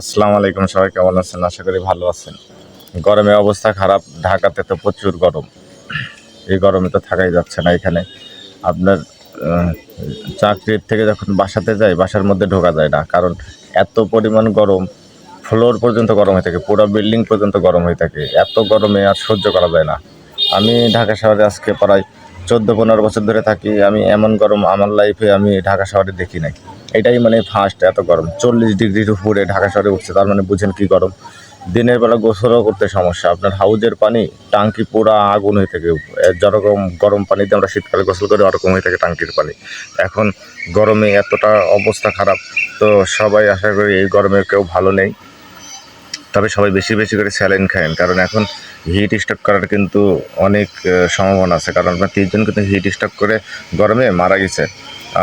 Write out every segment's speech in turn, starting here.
আসসালামু আলাইকুম, সবাই কেমন আছেন? আশা করি ভালো আছেন। গরমে অবস্থা খারাপ, ঢাকাতে তো প্রচুর গরম। এই গরমে তো থাকাই যাচ্ছে না এখানে। আপনার চাকরির থেকে যখন বাসাতে যাই, বাসার মধ্যে ঢোকা যায় না। কারণ এত পরিমাণ গরম, ফ্লোর পর্যন্ত গরম হয়ে থাকে, পুরো বিল্ডিং পর্যন্ত গরম হয়ে থাকে। এত গরমে আর সহ্য করা যায় না। আমি ঢাকা শহরে আজকে প্রায় চোদ্দ পনেরো বছর ধরে থাকি। আমি এমন গরম আমার লাইফে আমি ঢাকা শহরে দেখি নাই। এটাই মানে ফার্স্ট এত গরম। চল্লিশ ডিগ্রির উপরে ঢাকা শহরে উঠছে, তার মানে বুঝেন কি গরম। দিনের বেলা গোসলও করতে সমস্যা। আপনার হাউজের পানি, টাঙ্কি পুরা আগুন হয়ে থাকে। যেরকম গরম পানিতে আমরা শীতকালে গোসল করি, ওরকম হয়ে থাকে টাঙ্কির পানি। এখন গরমে এতটা অবস্থা খারাপ, তো সবাই আশা করি এই গরমে কেউ ভালো নেই। তবে সবাই বেশি বেশি করে স্যালাইন খায়েন, কারণ এখন হিট স্ট্রোক করার কিন্তু অনেক সম্ভাবনা আছে। কারণ আপনার তিনজন কিন্তু হিট স্ট্রোক করে গরমে মারা গেছে।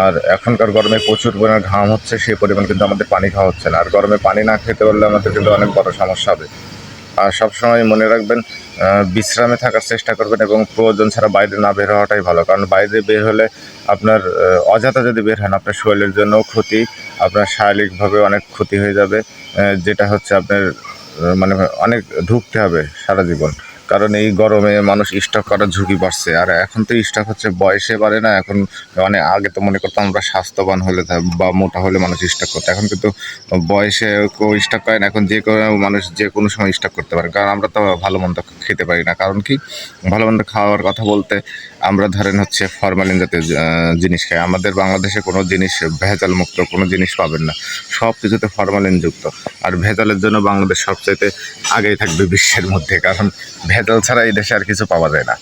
আর এখনকার গরমে প্রচুর পরিমাণ ঘাম হচ্ছে, সেই পরিমাণ কিন্তু আমাদের পানি খাওয়া হচ্ছে না। আর গরমে পানি না খেতে পারলে আমাদের কিন্তু অনেক বড় সমস্যা হবে। আর সবসময় মনে রাখবেন বিশ্রামে থাকার চেষ্টা করবেন এবং প্রয়োজন ছাড়া বাইরে না বের হওয়াটাই ভালো। কারণ বাইরে বের হলে আপনার অযথা যদি বের হন, আপনার শরীরের জন্যও ক্ষতি, আপনার শারীরিকভাবে অনেক ক্ষতি হয়ে যাবে যেটা হচ্ছে আপনার মানে অনেক ঢুকতে হবে সারা জীবন। কারণ এই গরমে মানুষ স্টক করার ঝুঁকি বাড়ছে। আর এখন তো স্টক হচ্ছে, বয়সে বাড়ে না, এখন মানে আগে তো মনে করতাম আমরা স্বাস্থ্যবান হলে বা মোটা হলে মানুষ স্টক করতো। এখন কিন্তু বয়সে কেউ স্টক করে না, এখন যে কোনো মানুষ যে কোনো সময় স্টক করতে পারে। কারণ আমরা তো ভালো মন্দ খেতে পারি না। কারণ কি? ভালো মন্দ খাওয়ার কথা বলতে আমরা ধরেন হচ্ছে ফরমালিন জাতীয় জিনিস খাই। আমাদের বাংলাদেশে কোনো জিনিস ভেজাল মুক্ত কোনো জিনিস পাবেন না। সব কিছুতে ফরমালিন যুক্ত। আর ভেজালের জন্য বাংলাদেশ সবচাইতে আগেই থাকবে বিশ্বের মধ্যে। কারণ ভেজাল ছাড়া এই দেশে আর কিছু পাওয়া যায় না।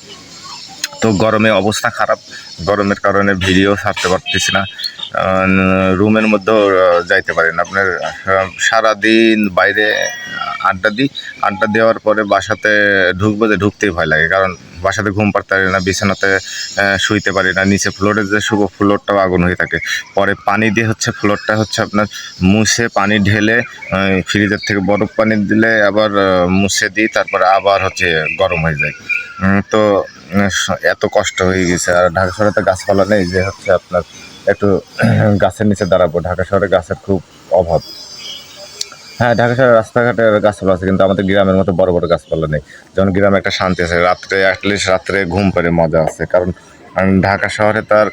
তো গরমে অবস্থা খারাপ, গরমের কারণে ভিডিও ছাড়তে পারতেছি না। রুমের মধ্যেও যাইতে পারেন আপনার সারাদিন বাইরে আড্ডা দিই। আড্ডা দেওয়ার পরে বাসাতে ঢুকবো যে ঢুকতেই ভয় লাগে। কারণ বাসাতে ঘুম পারতে পারি না, বিছানাতে শুইতে পারি না, নিচে ফ্লোরে যে শুভ ফ্লোরটাও আগুন হয়ে থাকে। পরে পানি দিয়ে হচ্ছে ফ্লোরটা হচ্ছে আপনার মুছে পানি ঢেলে ফ্রিজের থেকে বরফ পানি দিলে আবার মুছে দিই, তারপরে আবার হচ্ছে গরম হয়ে যায়। তো এত কষ্ট হয়ে গেছে। আর ঢাকা শহরে তো গাছপালা নেই যে হচ্ছে আপনার একটু গাছের নিচে দাঁড়াবো। ঢাকা শহরে গাছের খুব অভাব। হ্যাঁ ঢাকা শহরে রাস্তাঘাটে গাছপালা আছে, কিন্তু আমাদের গ্রামের মতো বড় বড় গাছপালা নেই। যেমন গ্রামে একটা শান্তি আছে, রাত্রে অ্যাটলিস্ট রাত্রে ঘুম পেরে মজা আছে। কারণ ঢাকা শহরে তার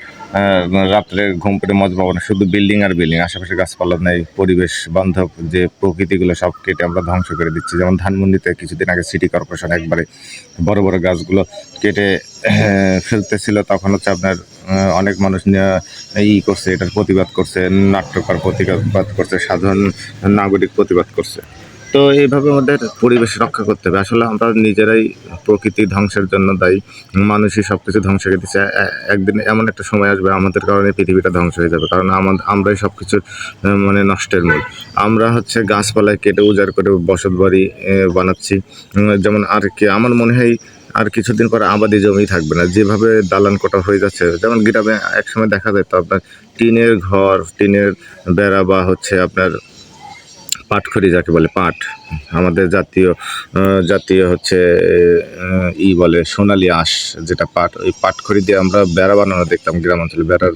রাত্রে ঘুম পেরে মজা পাবো না, শুধু বিল্ডিং আর বিল্ডিং, আশেপাশে গাছপালা নেই, পরিবেশ বান্ধব, যে প্রকৃতিগুলো সব কেটে আমরা ধ্বংস করে দিচ্ছি। যেমন ধানমন্ডিতে কিছুদিন আগে সিটি কর্পোরেশন একবারে বড় বড় গাছগুলো কেটে ফেলতেছিল, তখন হচ্ছে আপনার অনেক মানুষ ই করছে, এটার প্রতিবাদ করছে, নাট্যকার প্রতিবাদ করছে, সাধারণ নাগরিক প্রতিবাদ করছে। তো এইভাবে আমাদের পরিবেশ রক্ষা করতে হবে। আসলে আমরা নিজেরাই প্রকৃতি ধ্বংসের জন্য দায়ী। মানুষই সব কিছু ধ্বংস করে দিচ্ছে। একদিন এমন একটা সময় আসবে, আমাদের কারণে পৃথিবীটা ধ্বংস হয়ে যাবে। কারণ আমাদের আমরাই সব কিছু মানে নষ্টের মূল। আমরা হচ্ছে গাছপালায় কেটে উজাড় করে বসত বাড়ি বানাচ্ছি। যেমন আর কি, আমার মনে হয় আর কিছুদিন পরে আবাদি জমি থাকবে না। যেভাবে দালান কোটা হয়ে যাচ্ছে, যেমন গ্রামে একসময় দেখা যেত আপনার টিনের ঘর, টিনের বেড়া বা হচ্ছে আপনার পাটখড়ি যাকে বলে পাট, আমাদের জাতীয় জাতীয় হচ্ছে ই বলে সোনালি আঁশ যেটা পাট, ওই পাটখড়ি দিয়ে আমরা বেড়া বানানো দেখতাম গ্রাম অঞ্চলে বেড়ার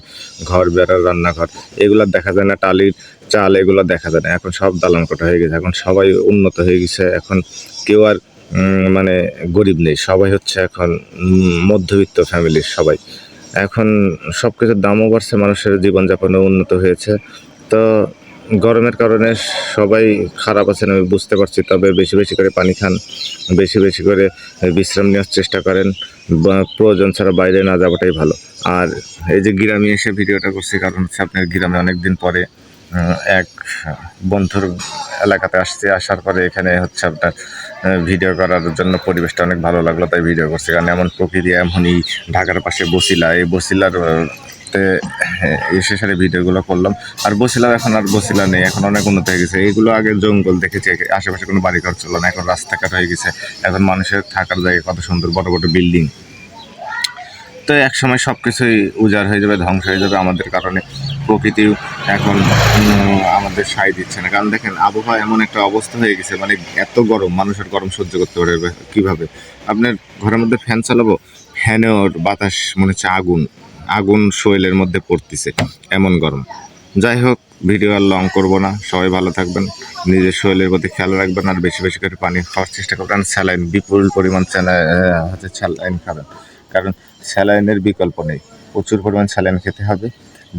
ঘর, বেড়ার রান্নাঘর। এগুলো দেখা যায় না, টালির চাল এগুলো দেখা যায় না। এখন সব দালান কোটা হয়ে গেছে, এখন সবাই উন্নত হয়ে গেছে, এখন কেউ আর মানে গরিব নেই, সবাই হচ্ছে এখন মধ্যবিত্ত ফ্যামিলির সবাই। এখন সব কিছুর দামও বাড়ছে, মানুষের জীবনযাপনও উন্নত হয়েছে। তো গরমের কারণে সবাই খারাপ আছেন, আমি বুঝতে পারছি, তবে বেশি বেশি করে পানি খান, বেশি বেশি করে বিশ্রাম নেওয়ার চেষ্টা করেন। প্রয়োজন ছাড়া বাইরে না যাওয়াটাই ভালো। আর এই যে গ্রামে এসে ভিডিওটা করছি, কারণ হচ্ছে আপনার গ্রামে অনেক দিন পরে এক বন্ধুর এলাকাতে আসছে, আসার পরে এখানে হচ্ছে আপনার ভিডিও করার জন্য পরিবেশটা অনেক ভালো লাগল, তাই ভিডিও করছি। কারণ এমন প্রকৃতি এমনই ঢাকার পাশে বসিলা, এই বসিলার এসে সারে ভিডিওগুলো করলাম। আর বসিলার এখন আর বসিলা নেই, এখন অনেক উন্নত হয়ে গেছে। এগুলো আগে জঙ্গল দেখেছি আশেপাশে কোনো বাড়ি ঘর ছিল না, এখন রাস্তাঘাট হয়ে গেছে। এখন মানুষের থাকার জায়গা কত সুন্দর, বড় বড় বিল্ডিং। তো এক সময় সব কিছুই উজাড় হয়ে যাবে, ধ্বংস হয়ে যাবে আমাদের কারণে। প্রকৃতিও এখন আমাদের সায় দিচ্ছে না। কারণ দেখেন, আবহাওয়া এমন একটা অবস্থা হয়ে গেছে মানে এত গরম, মানুষের গরম সহ্য করতে পারবে কীভাবে? আপনার ঘরের মধ্যে ফ্যান চালাবো? ফ্যানেও বাতাস, মনে হচ্ছে আগুন আগুন শৈলের মধ্যে পড়তেছে, এমন গরম। যাই হোক, ভিডিও আর লং করব না, সবাই ভালো থাকবেন, নিজের শরীরের প্রতি খেয়াল রাখবেন, আর বেশি বেশি করে পানি খাওয়ার চেষ্টা করবেন। স্যালাইন, বিপুল পরিমাণ হচ্ছে স্যালাইন খাবেন। কারণ স্যালাইনের বিকল্প নেই, প্রচুর পরিমাণ স্যালাইন খেতে হবে।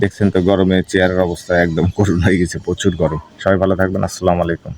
দেখছেন তো গরমে চেয়ারের অবস্থা একদম করুণ হয়ে গেছে, প্রচুর গরম। সবাই ভালো থাকবেন, আসসালামু আলাইকুম।